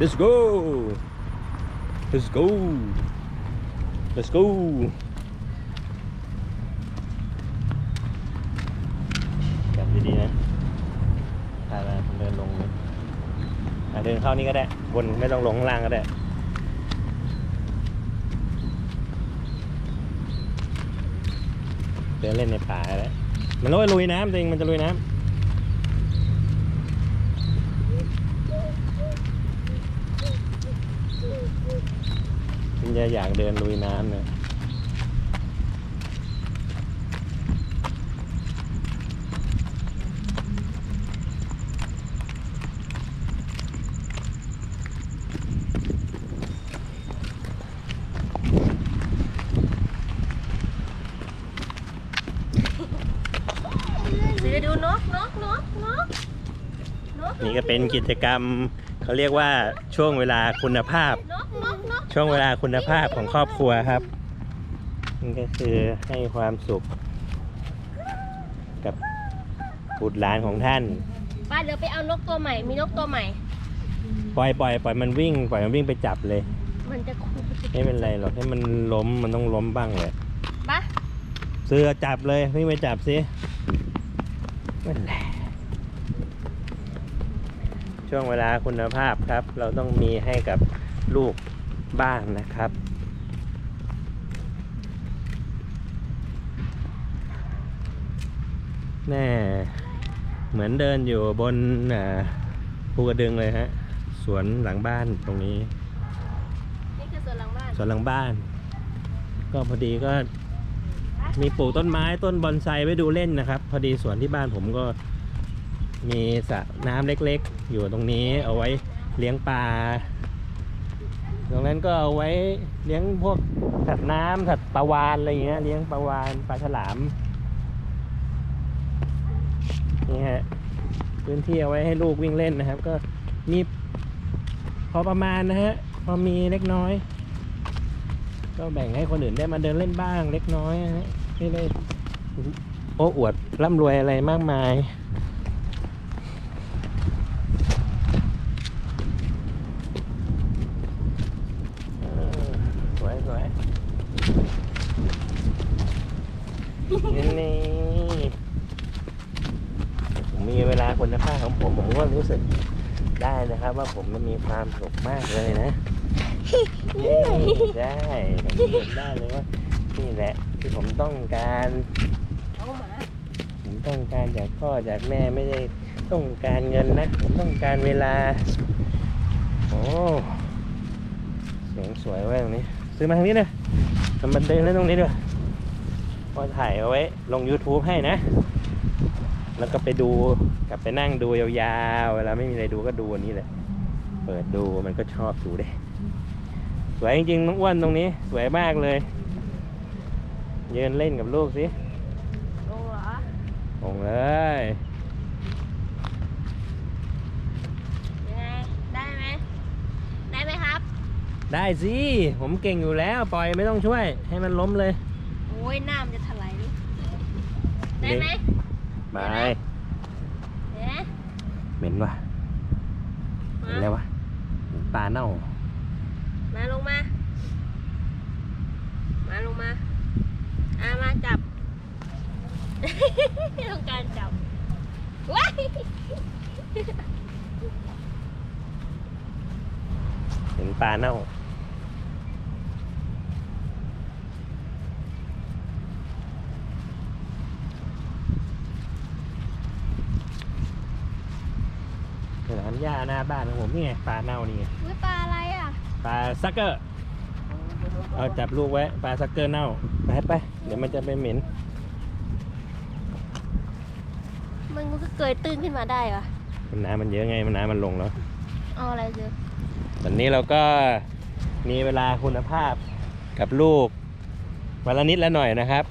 let's go let's go let's go กลับดีๆนะพามาเดินลงเลยเดินเข้านี่ก็ได้บนไม่ต้องลงข้างล่างก็ได้เดินเล่นในป่าแล้วมันลุยน้ำจริงมันจะลุยน้ำ มันจะอยากเดินลุยน้ำเนี่ยเดี๋ยวดูนกนกนกนกนกนี่ก็เป็นกิจกรรมเขาเรียกว่าช่วงเวลาคุณภาพ นกนกนก ช่วงเวลาคุณภาพของครอบครัวครับนี่ก็คือให้ความสุข กับบุตรหลานของท่าน ป้าเดี๋ยวไปเอานกตัวใหม่ มีนกตัวใหม่ ปล่อยปล่อยปล่อยมันวิ่ง ปล่อยมันวิ่งไปจับเลย มันจะคูไม่เป็นไรหรอกให้มันล้มมันต้องล้มบ้างเลยป้าเสือจับเลยวิ่งไปจับสินั่นแหละช่วงเวลาคุณภาพครับ เราต้องมีให้กับลูก บ้างนะครับ แน่ เหมือนเดินอยู่บนอ่าภูกระดึงเลยฮะ สวนหลังบ้านตรงนี้ นี่คือส่วนหลังบ้าน สวนหลังบ้าน ก็พอดีก็มีปลูกต้นไม้ต้นบอนไซไว้ดูเล่นนะครับ พอดีสวนที่บ้านผมก็มีสระน้ำเล็กๆ อยู่ตรงนี้เอาไว้เลี้ยงปลา ตรงนั้นก็เอาไว้เลี้ยงพวกสัตว์น้ำสัตว์ปลาวานอะไรอย่างเงี้ยเลี้ยงปลาวานปลาฉลามนี่ฮะพื้นที่เอาไว้ให้ลูกวิ่งเล่นนะครับ ก็มีพอประมาณนะฮะพอมีเล็กน้อย ก็แบ่งให้คนอื่นได้มาเดินเล่นบ้างเล็กน้อยนะฮะไม่ได้โอ้อวดร่ำรวยอะไรมากมาย เออสวยสวยนี่นี่ผมมีเวลาคุณภาพของผมผมก็รู้ สึกได้นะครับ ว่าผมมันมีความสุขมากเลยนะนี่ได้ผมเห็นได้เลยว่านี่แหละที่ผมต้องการเอาหมาผมต้องการจากพ่อจากแม่ไม่ได้ต้องการเงินนะ ผมต้องการเวลา โอ้เสียงสวยไว้ยตรงนี้ ซื้อมาทางนี้เลยทำบันไดเล่นตรงนี้ด้วยพอถ่ายเอาไว้ลง YouTube ให้นะ แล้วก็ไปดู กลับไปนั่งดูยาวๆ เวลาไม่มีอะไรดูก็ดูอันนี้เลยเปิดดูมันก็ชอบดูเด้ สวยจริงๆน้องอ้วนตรงนี้ สวยมากเลย ยืนเล่นกับลูกสิลงเหรอลงเลยยังไงได้ไหมได้ไหมครับ ได้สิ ผมเก่งอยู่แล้ว ปล่อยไม่ต้องช่วย ให้มันล้มเลย โอ้ยน้ำจะถลายดิได้ไหมไปเอ๊ะ เหม็นว่ะเหม็นมาแล้ววะปลาเน่า มาลงมา มาลงมาอ่ามาจับ ต้องการจับว้ายเห็นปลาเน่า สนาม หญ้าหน้าบ้านของผมนี่ไงปลาเน่านี่ไงอุ้ยปลาอะไรอะปลาซักเกอร์เอาจับลูกไว้ปลาซักเกอร์เน่าไปไปเดี๋ยวมันจะไปเหม็นมันก็เกยตื้นขึ้นมาได้ปะมันน้ำมันเยอะไงมันน้ำมันลงแล้วเอาอะไรเจอวันนี้เราก็มีเวลาคุณภาพกับลูกวันละนิดละหน่อยนะครับ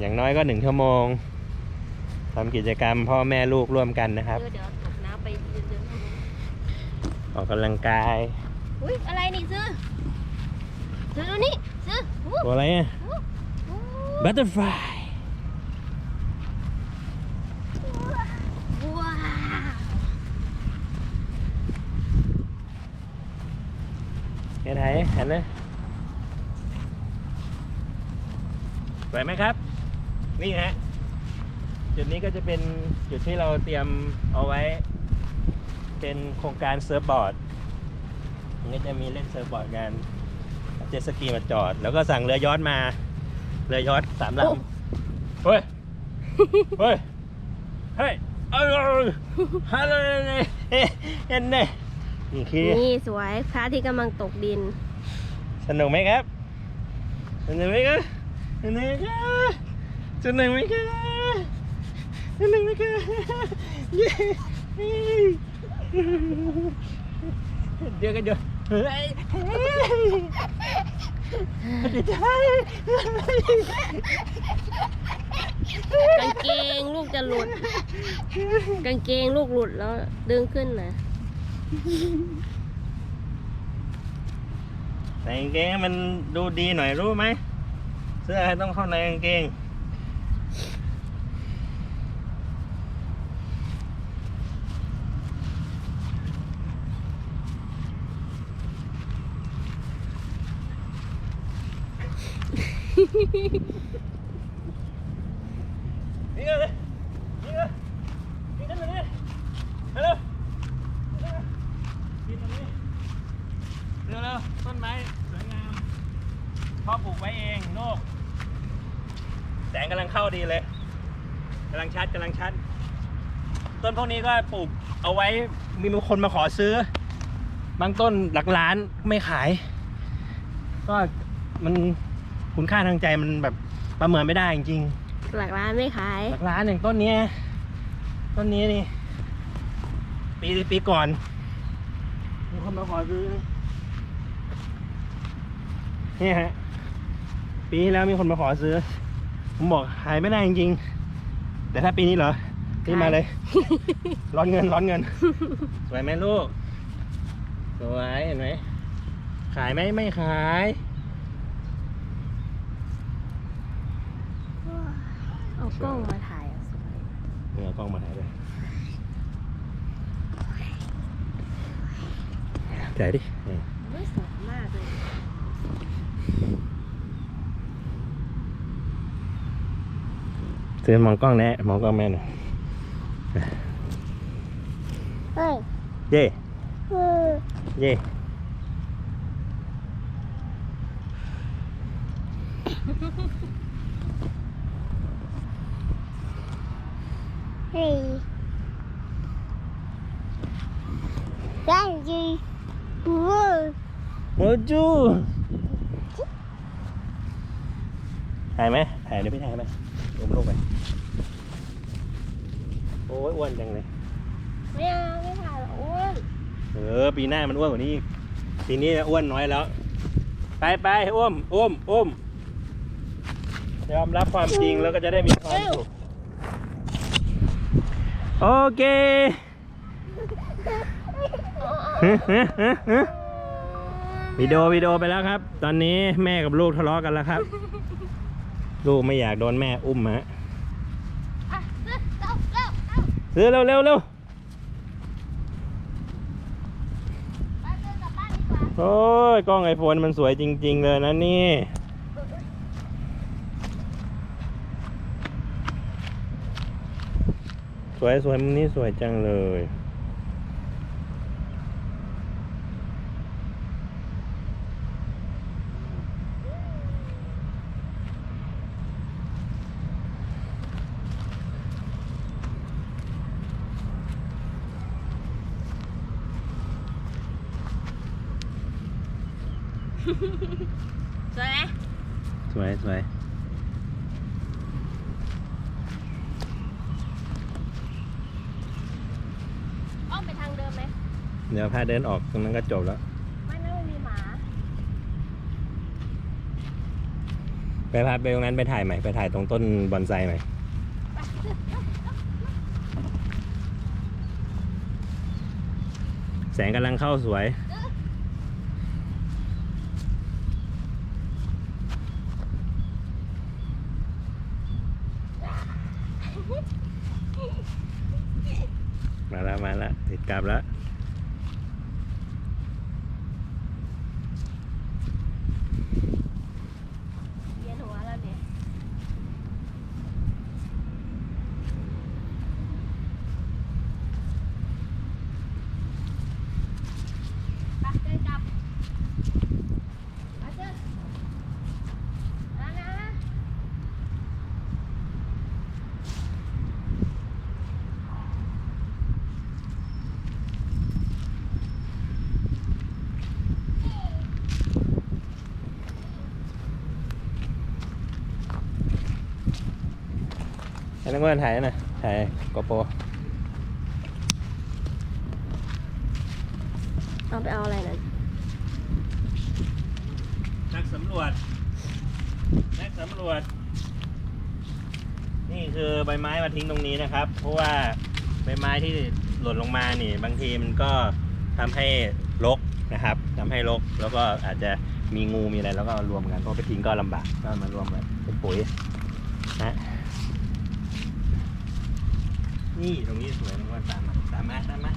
อย่างน้อยก็หนึ่งชั่วโมงทำกิจกรรมพ่อแม่ลูกร่วมกันนะครับ เดี๋ยวเดี๋ยวตกน้ำไปเดินๆ ออกกำลังกายอุ้ยอะไรนี่ซื้อซื้อดูนี่ซื้ออู้ตัวอะไรอะอู้ butterfly ว้าวหันนะสวยไหมครับ นี่ฮะ จุดนี้ก็จะเป็นจุดที่เราเตรียมเอาไว้ เป็นโครงการเซิร์ฟบอร์ดมันก็จะมีเล่นเซิร์ฟบอร์ดกันเอาเจ็ตสกีมาจอด แล้วก็สั่งเรือยอชต์มาเรือยอชต์สามลำเฮ้ยเฮ้ยเฮ้ยเอ้ยฮัลโหลเฮ้ยเห็นไหมนี่คือนี่สวยพระอาที่กำลังตกดิน สนุกไหมครับสนุกไหมครับสนุกไหมครับสนุกไหมครับสนุกไหมครับ เย้เดี๋ยวกันเดี๋ยวเฮ้ยเฮ้ยเดี๋ยวจะให้กางเกงลูกจะหลุด กางเกงลูกหลุดแล้วดึงขึ้นนะใส่กางเกงให้มันดูดีหน่อยรู้ไหม เสื้อต้องเข้าในกางเกง นี่เลยนี่เลยนี่นั่นเลยฮัลโหลนี่ตรงนี้เร็วๆต้นไม้สวยงามพ่อปลูกไว้เองโลกแสงกำลังเข้าดีเลยกำลังชัดกำลังชัด ต้นพวกนี้ก็ปลูกเอาไว้มีคนมาขอซื้อ บางต้นหลักล้านไม่ขาย ก็มัน คุณค่าทางใจมันแบบประเมินไม่ได้จริงๆหลักร้านไม่ขายหลักร้านอย่างต้นเนี้ยต้นนี้นี่ปีปีก่อนมีคนมาขอซื้อเนี่ยฮะปีที่แล้วมีคนมาขอซื้อ ผมบอกขายไม่ได้จริงๆแต่ถ้าปีนี้เหรอนี่มาเลย ร้อนเงินร้อนเงิน สวยไหมลูก สวยเห็นไหมขายไหมไม่ขาย เอากล้องมาถ่ายอะสวยเนี่ยเอากล้องมาถ่ายเลยถ่ายดินี่เฮ้ยสวยมากเลยซื้อมองกล้องแน่มองกล้องแม่หน่อยเฮ้ยเย่เย่เฮ้ย ได้จีโอ้ยโอ้จูถ่ายไหมถ่ายเดี๋ยวพี่ถ่ายไหมลงลูกไปโอ้ยอ้วนจังเลยไม่เอาไม่ถ่ายหรอกอ้วนเออปีหน้ามันอ้วนกว่านี้อีกปีนี้อ้วนน้อยแล้ว ไปไปอ้วมอ้วมอ้วมยอมรับความจริงแล้วก็จะได้มีความสุข โอเควิดีโอวิดีโอไปแล้วครับ ตอนนี้แม่กับลูกทะเลาะกันแล้วครับ ลูกไม่อยากโดนแม่อุ้มฮะเร็วเร็วเร็วเร็วซื้อเร็วเร็วเร็วโอ้ยกล้องไอโฟนมันสวยจริง ๆ เลยนะนี่ สวยสวยมุมนี้สวยจังเลย สวยไหมสวยสวย อ้อมไปทางเดิมไหม เดี๋ยวพาเดินออกตรงนั้นก็จบแล้ว ไม่น่ามีหมา ไปพาไปตรงนั้นไปถ่ายใหม่ ไปถ่ายตรงต้นบอนไซใหม่ แสงกำลังเข้าสวย มาแล้วมาแล้วติดกลับแล้ว นักว่าถ่ายหน่อยถ่ายโกโปรเอาไปเอาอะไรนั่นนักสำรวจ นักสำรวจ นี่คือใบไม้มาทิ้งตรงนี้นะครับ เพราะว่าใบไม้ที่หล่นลงมานี่ บางทีมันก็ทำให้รกนะครับทำให้รกแล้วก็อาจจะมีงูมีอะไรแล้วก็รวมกันเพราะไปทิ้งก็ลำบากก็มารวมกันเป็นปุ๋ยนะ นี่ตรงนี้สวยมากตามมาตามมาตามมา